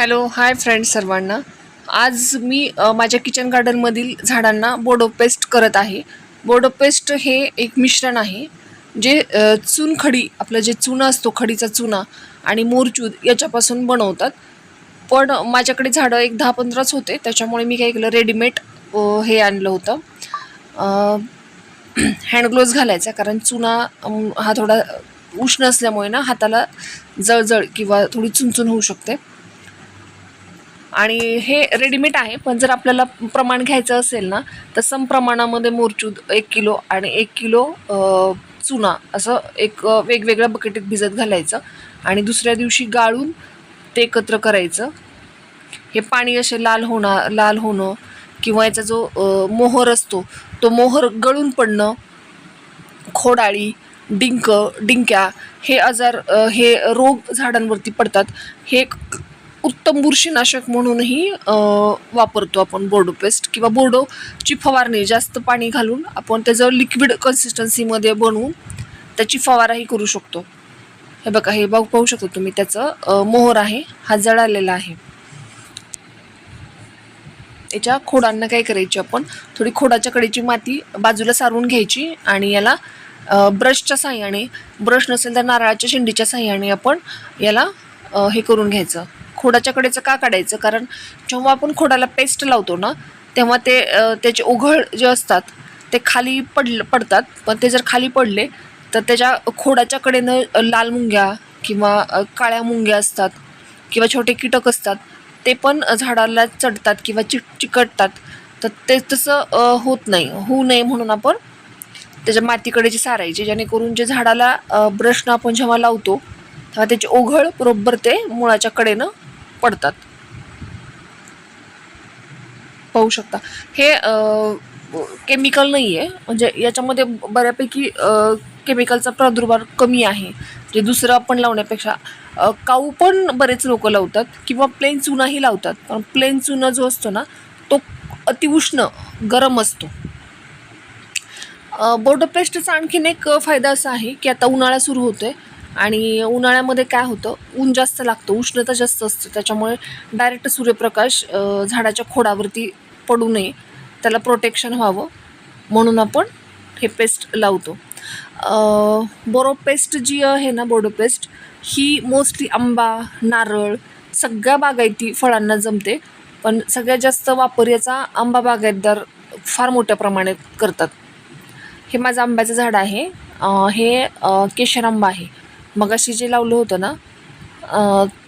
Hello hi friends सर्वांना. आज मी माझ्या किचन गार्डनमधील झाडांना बोडो पेस्ट करत आहे. बोडो पेस्ट हे एक मिश्रण आहे जे चुनखडी आपलं जे चुना असतो खडीचा चुना आणि मोरचूद याच्यापासून बनवतात. पण माझ्याकडे झाडं एक दहा पंधराच होते त्याच्यामुळे मी काय केलं रेडीमेड हे आणलं होतं. हँडग्लोव्ज घालायचा कारण चुना हा थोडा उष्ण असल्यामुळे ना हाताला जळजळ किंवा थोडी चुनचुन होऊ शकते. आणि हे रेडीमेड आहे पण जर आपल्याला प्रमाण घ्यायचं असेल ना तर सम प्रमाणामध्ये मोरचूद एक किलो आणि एक किलो चुना असं एक वेगवेगळ्या बकेटीत भिजत घालायचं आणि दुसऱ्या दिवशी गाळून ते एकत्र करायचं. हे पाणी असे लाल होणार लाल होणं किंवा याचा जो मोहर असतो तो मोहर गळून पडणं खोडाळी डिंक डिंक्या हे आजार हे रोग झाडांवरती पडतात. हे एक उत्तम बुरशीनाशक म्हणूनही वापरतो आपण बोर्डो पेस्ट किंवा बोर्डोची फवारणी. जास्त पाणी घालून आपण त्याचं लिक्विड कन्सिस्टन्सीमध्ये बनवून त्याची फवाराही करू शकतो. हे बघा हे बघ पाहू शकतो तुम्ही त्याचं मोहर आहे हा जळालेला आहे. याच्या खोडांना काय करायची आपण? थोडी खोडाच्या कडेची माती बाजूला सारून घ्यायची आणि याला ब्रशच्या साह्याने ब्रश नसेल तर नारळाच्या शेंडीच्या साह्याने आपण याला हे करून घ्यायचं. खोडाच्या कडेचं का काढायचं? कारण जेव्हा आपण खोडाला पेस्ट लावतो ना तेव्हा ते त्याचे ओघळ जे असतात ते खाली पडलं पडतात. पण ते जर खाली पडले तर त्याच्या खोडाच्या कडेनं लाल मुंग्या किंवा काळ्या मुंग्या असतात किंवा छोटे कीटक असतात ते पण झाडाला चढतात किंवा चिक चिकटतात. तर ते तसं होत नाही. होऊ नये म्हणून आपण त्याच्या मातीकडे जे सारायचे जेणेकरून जे झाडाला ब्रशनं आपण जेव्हा लावतो तेव्हा त्याचे ओघळ बरोबर ते मुळाच्या कडेनं पडतात. पाहू शकता. हे केमिकल नाही आहे म्हणजे याच्यामध्ये बऱ्यापैकी केमिकलचा प्रादुर्भाव कमी आहे. जे दुसरं आपण लावण्यापेक्षा काऊ पण बरेच लोक लावतात किंवा प्लेन चुनाही लावतात. पण प्लेन चुना जो असतो ना तो अतिउष्ण गरम असतो. बोर्डो पेस्टचा आणखीन एक फायदा असा आहे की आता उन्हाळा सुरू होतो आहे आणि उन्हाळ्यामध्ये काय होतं? ऊन जास्त लागतं उष्णता जास्त असते. त्याच्यामुळे डायरेक्ट सूर्यप्रकाश झाडाच्या खोडावरती पडू नये. त्याला प्रोटेक्शन व्हावं. म्हणून आपण हे पेस्ट लावतो. बोरो पेस्ट जी आहे ना बोडो पेस्ट ही मोस्टली आंबा नारळ सगळ्या बागायती फळांना जमते. पण सगळ्यात जास्त वापर याचा आंबा बागायतदार फार मोठ्या प्रमाणात करतात. हे माझं आंब्याचं झाड आहे. हे केशर आंबा आहे. मगाशी जे लावलं होतं ना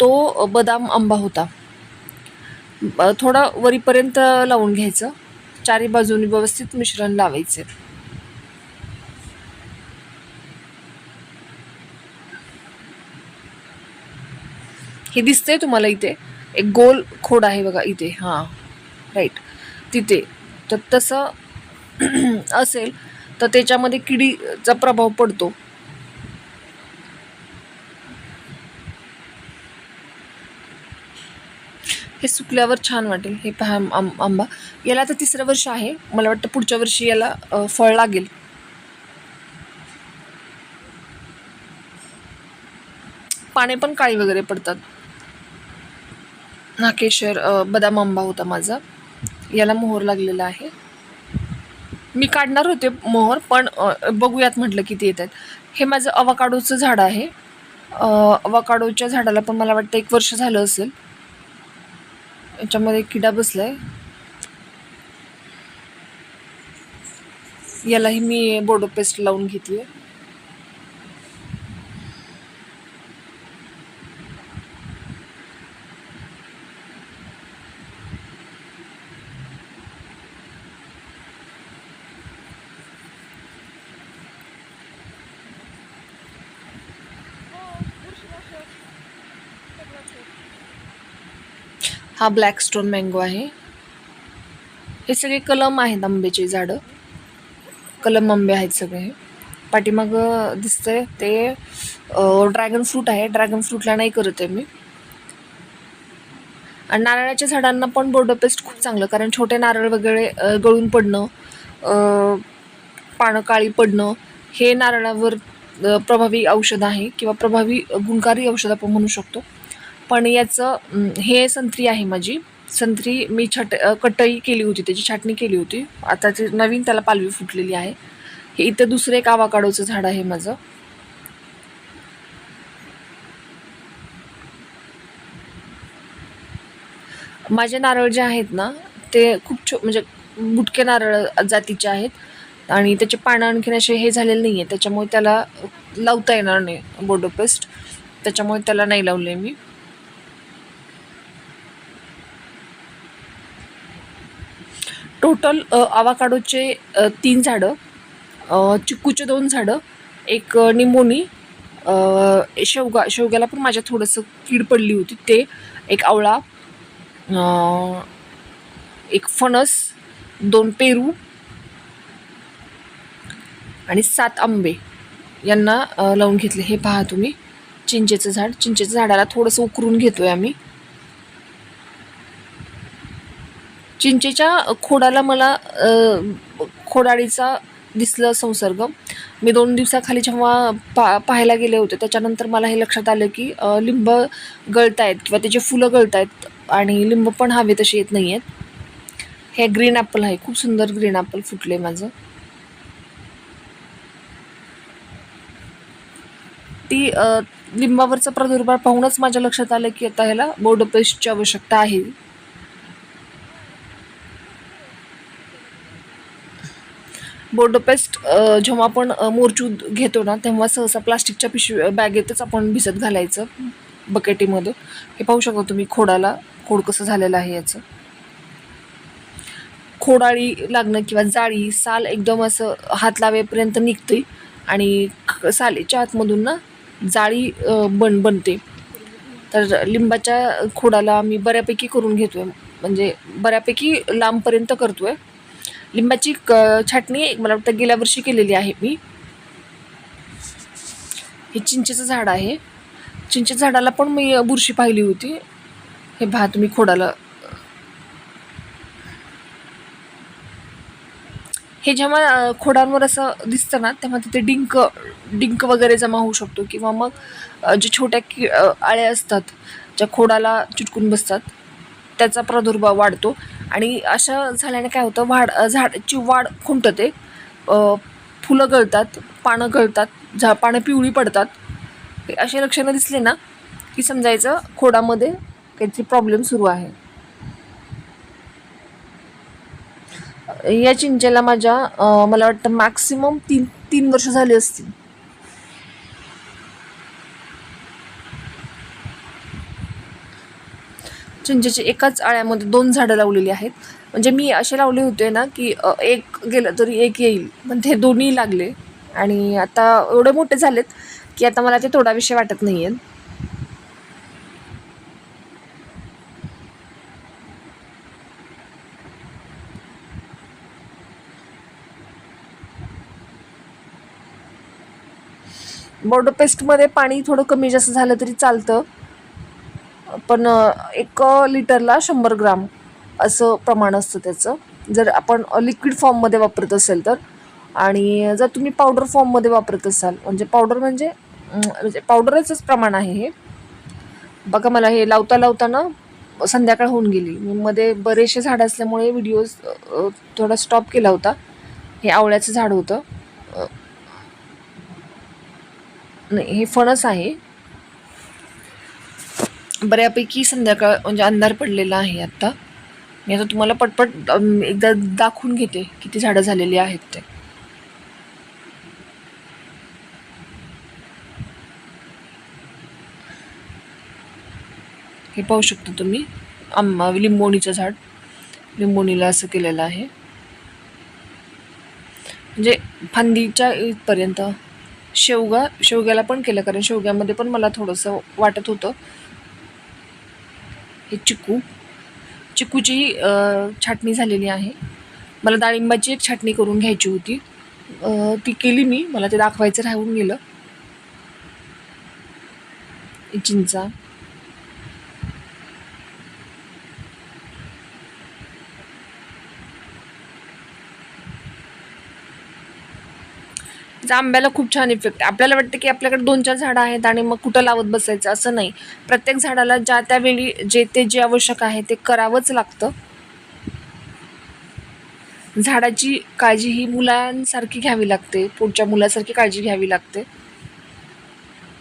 तो बदाम आंबा होता. थोडा वरीपर्यंत लावून घ्यायचं. चारी बाजूनी व्यवस्थित मिश्रण लावायचे. हे दिसतंय तुम्हाला इथे? एक गोल खोड आहे बघा इथे. हां राईट तिथे. तर तसं असेल तर त्याच्यामध्ये किडीचा प्रभाव पडतो. हे सुकल्यावर छान वाटेल. हे पहा आं- आंबा. याला आता तिसरं वर्ष आहे. मला वाटतं पुढच्या वर्षी याला फळ लागेल. पाने पण काळी वगैरे पडतात. नाकेश्वर बदाम आंबा होता माझा. याला मोहर लागलेला आहे. मी काढणार होते मोहर पण बघूयात म्हटलं किती येत आहेत हे माझं अवाकाडोचं झाड आहे. अवाकाडोच्या झाडाला पण मला वाटतं एक वर्ष झालं असेल. याच्यामध्ये किडा बसला आहे यालाही मी बोडो पेस्ट लावून घेतली आहे हा ब्लॅक स्टोन मँगो आहे. हे सगळे कलम आहेत आंब्याची झाडं. कलम आंबे आहेत सगळे. पाठीमाग दिसतंय ते ड्रॅगन फ्रूट आहे. ड्रॅगन फ्रूटला नाही करत आहे मी. आणि नारळाच्या झाडांना पण बोर्डो पेस्ट खूप चांगलं कारण छोटे नारळ वगैरे गळून पडणं पानं काळी पडणं हे नारळावर प्रभावी औषध आहे किंवा प्रभावी गुणकारी औषध आपण म्हणू शकतो. पण याचं हे संत्री आहे माझी. संत्री मी छट कटई केली होती त्याची छाटणी केली होती. आता ती नवीन त्याला पालवी फुटलेली आहे. हे इथं दुसरं एक आवाकाडोचं झाड आहे माझं. माझे नारळ जे आहेत ना ते खूप छो म्हणजे बुटके नारळ जातीचे आहेत. आणि त्याचे पानं आणखीन असे हे झालेले नाही आहे त्याच्यामुळे त्याला लावता येणार नाही बोडोपेस्ट त्याच्यामुळे त्याला नाही लावले मी. टोटल आवाकाडोचे तीन झाडं चिक्कूचे दोन झाडं एक निंबोनी शेवगा शेवग्याला पण माझ्या थोडंसं कीड पडली होती. ते एक आवळा एक फणस दोन पेरू आणि सात आंबे यांना लावून घेतले. हे पहा तुम्ही चिंचेचं झाड. चिंचेचं झाडाला थोडंसं उकरून घेतो आहे आम्ही. चिंचेच्या खोडाला मला खोडाळीचा दिसलं संसर्ग. मी दोन दिवसाखाली जेव्हा पा पाहायला गेले होते त्याच्यानंतर मला हे लक्षात आलं की लिंब गळत आहेत किंवा त्याचे फुलं गळत आहेत आणि लिंब पण हवे तसे येत नाही आहेत हे ग्रीन ॲपल आहे खूप सुंदर ग्रीन ॲपल फुटले माझं. ती लिंबावरचा प्रादुर्भाव पाहूनच माझ्या लक्षात आलं की आता ह्याला बोर्ड पेस्टची आवश्यकता आहे. बोर्डोपेस्ट जेव्हा आपण मोर्चू मोरचूद घेतो ना तेव्हा सहसा प्लास्टिकच्या पिशवी बॅगेतच आपण भिजत घालायचं बकेटीमध्ये हे पाहू शकता तुम्ही खोडाला खोड कसं झालेलं आहे याचं. खोडाळी लागणं किंवा जाळी साल एकदम असं हात लावेपर्यंत निघते आणि सालेच्या सालीच्या आतमधून ना जाळी बन बनते. तर लिंबाच्या खोडाला मी बऱ्यापैकी करून घेतोय. म्हणजे बऱ्यापैकी लांबपर्यंत करतोय. लिंबाची क छाटणी मला वाटतं गेल्या वर्षी केलेली आहे मी. हे चिंचेचं झाड आहे. चिंचेच्या झाडाला पण मी बुरशी पाहिली होती. हे भा तुम्ही खोडाला. हे जेव्हा खोडांवर असं दिसतं ना तेव्हा तिथे डिंक डिंक वगैरे जमा होऊ शकतो किंवा मग जे छोट्या कि आळ्या असतात ज्या खोडाला चिटकून बसतात त्याचा प्रादुर्भाव वाढतो. आणि अशा झाल्याने काय होतं वाढ झाडाची वाढ खुंटते. फुलं गळतात पानं गळतात झा पानं पिवळी पडतात. असे लक्षणं दिसले ना की समजायचं खोडामध्ये काहीतरी प्रॉब्लेम सुरू आहे. या चिंचेला माझ्या मला वाटतं मॅक्सिमम तीन तीन वर्ष झाली असतील. चिंचेची एकाच आळ्यामध्ये दोन झाडं लावलेली आहेत. म्हणजे मी असे लावले होते ना की एक गेलं तरी एक येईल. पण ते दोन्ही लागले. आणि आता एवढे मोठे झालेत की आता मला ते तोडाविषयी वाटत नाही आहेत बोर्डो पेस्टमध्ये पाणी थोडं कमी जास्त झालं तरी चालतं. पण एक लिटरला शंभर ग्राम असं प्रमाण असतं त्याचं. जर आपण लिक्विड फॉर्ममध्ये वापरत असेल तर. आणि जर तुम्ही पावडर फॉर्ममध्ये वापरत असाल म्हणजे पावडर म्हणजे म्हणजे पावडरचंच प्रमाण आहे हे. बघा मला हे लावता लावताना संध्याकाळ होऊन गेली. मी मध्ये बरेचसे झाड असल्यामुळे व्हिडिओ थोडा स्टॉप केला होता. हे आवळ्याचं झाड होतं. नाही हे फणस आहे. बऱ्यापैकी संध्याकाळ म्हणजे अंधार पडलेला आहे आत्ता. मी आता तुम्हाला पटपट एकदा दाखवून घेते किती झाडं झालेली आहेत ते. हे पाहू शकता तुम्ही आंबा लिंबोणीचं झाड. लिंबोणीला असं केलेलं आहे. म्हणजे फांदीच्या इथपर्यंत शेवगा शेवग्याला पण केलं कारण शेवग्यामध्ये पण मला थोडंसं वाटत होतं. हे चिकू. चिकूची छाटणी झालेली आहे. मला डाळिंबाची एक छाटणी करून घ्यायची होती. ती केली मी. मला ते दाखवायचं राहून गेलं. चिंचा. त्याचा आंब्याला खूप छान इफेक्ट आहे आपल्याला वाटतं की आपल्याकडे दोन चार झाडं आहेत आणि मग कुठं लावत बसायचं असं नाही. प्रत्येक झाडाला ज्या त्यावेळी जे ते जे आवश्यक आहे ते करावंच लागतं. झाडाची काळजी ही मुलांसारखी घ्यावी लागते. पुढच्या मुलासारखी काळजी घ्यावी लागते.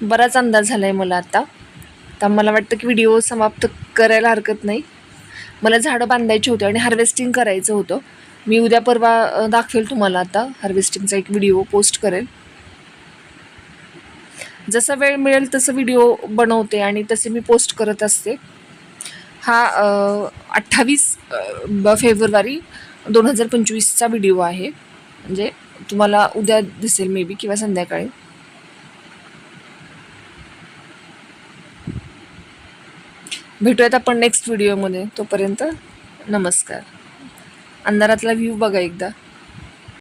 बराच अंदाज झाला आहे मला आता. तर मला वाटतं की व्हिडिओ समाप्त करायला हरकत नाही. मला झाडं बांधायची होती आणि हार्वेस्टिंग करायचं होतं. मी उद्या परवा दाखवेल तुम्हाला आता हार्वेस्टिंगचा एक व्हिडिओ पोस्ट करेल. जसा वेळ मिळेल तसं व्हिडिओ बनवते आणि तसे मी पोस्ट करत असते. हा अठ्ठावीस फेब्रुवारी दोन हजार पंचवीसचा व्हिडिओ आहे. म्हणजे तुम्हाला उद्या दिसेल मे बी किंवा संध्याकाळी. भेटूयात आपण नेक्स्ट व्हिडिओमध्ये तोपर्यंत नमस्कार. अंधारातला व्ह्यू बघा एकदा.